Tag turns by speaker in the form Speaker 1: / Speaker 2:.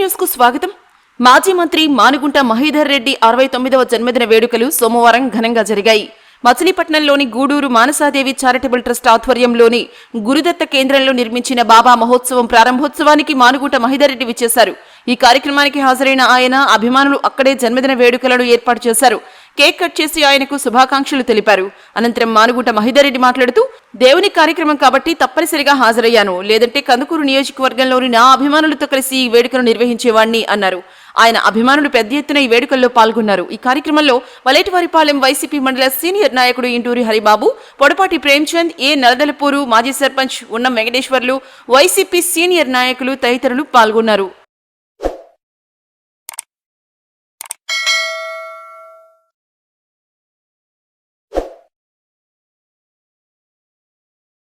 Speaker 1: న్యూస్కు స్వాగతం. మాజీ మంత్రి మానుగుంట మహీధర్ రెడ్డి అరవై తొమ్మిదవ జన్మదిన వేడుకలు సోమవారం ఘనంగా జరిగాయి. మచిలీపట్నంలోని గూడూరు మానసాదేవి చారిటబుల్ ట్రస్ట్ ఆధ్వర్యంలోని గురుదత్త కేంద్రంలో నిర్మించిన బాబా మహోత్సవం ప్రారంభోత్సవానికి మానుగుంట మహీధర్ రెడ్డి విచ్చేశారు. ఈ కార్యక్రమానికి హాజరైన ఆయన అభిమానులు అక్కడే జన్మదిన వేడుకలను ఏర్పాటు చేశారు. కేక్ కట్ చేసి ఆయనకు శుభాకాంక్షలు తెలిపారు. అనంతరం మానుగుంట మహిదరెడ్డి మాట్లాడుతూ దేవుని కార్యక్రమం కాబట్టి తప్పనిసరిగా హాజరయ్యాను. లేదంటే కందుకూరు నియోజకవర్గంలోని నా అభిమానులతో కలిసి ఈ వేడుకను నిర్వహించేవాణ్ణి అన్నారు. ఆయన అభిమానులు పెద్ద ఎత్తున ఈ వేడుకల్లో పాల్గొన్నారు. ఈ కార్యక్రమంలో వలేటివారిపాలెం వైసీపీ మండల సీనియర్ నాయకుడు ఇంటూరి హరిబాబు పొడపాటి ప్రేమ్చంద్ ఏ నరదలపూరు మాజీ సర్పంచ్ ఉన్న వెంకటేశ్వర్లు వైసీపీ సీనియర్ నాయకులు తదితరులు పాల్గొన్నారు.